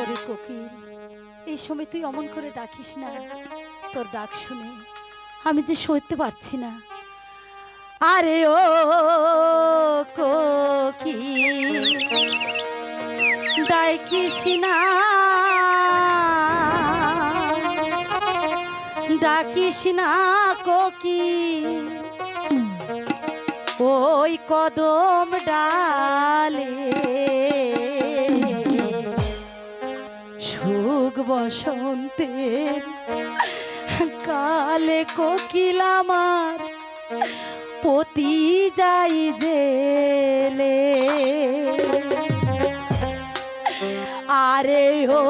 ওরে কোকিল, এই সময় তুই অমন করে ডাকিস না। তোর ডাক শুনে আমি যে সইতে পারছি না। আরে ও কোকিল ডাকিস না ডাকিস না কোকিল, ওই কদম ডালে সুখ বসন্তের কালে কোকিলামার পতি যাই জেলে। আরে ও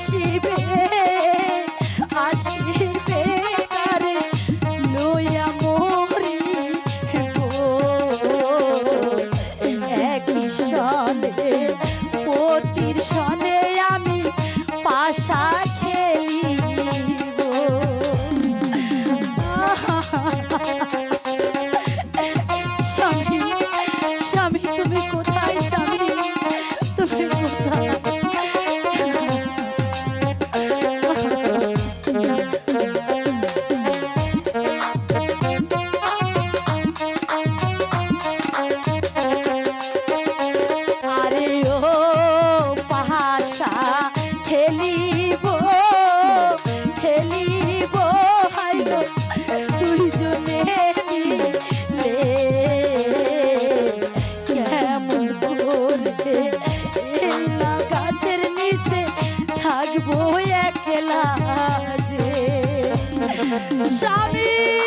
是 স্বামী এই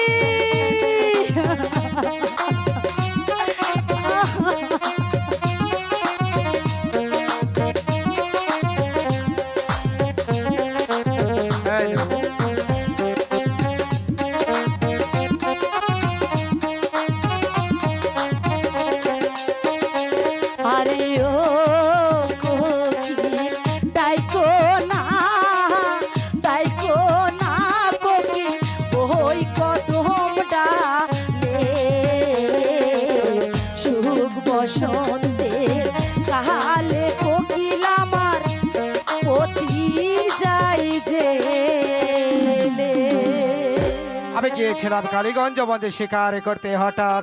বসন্তের কালে কোকিল আমার পতি যাই যে আমি গিয়েছিলাম কালীগঞ্জ বন্ধে শিকার করতে হঠাৎ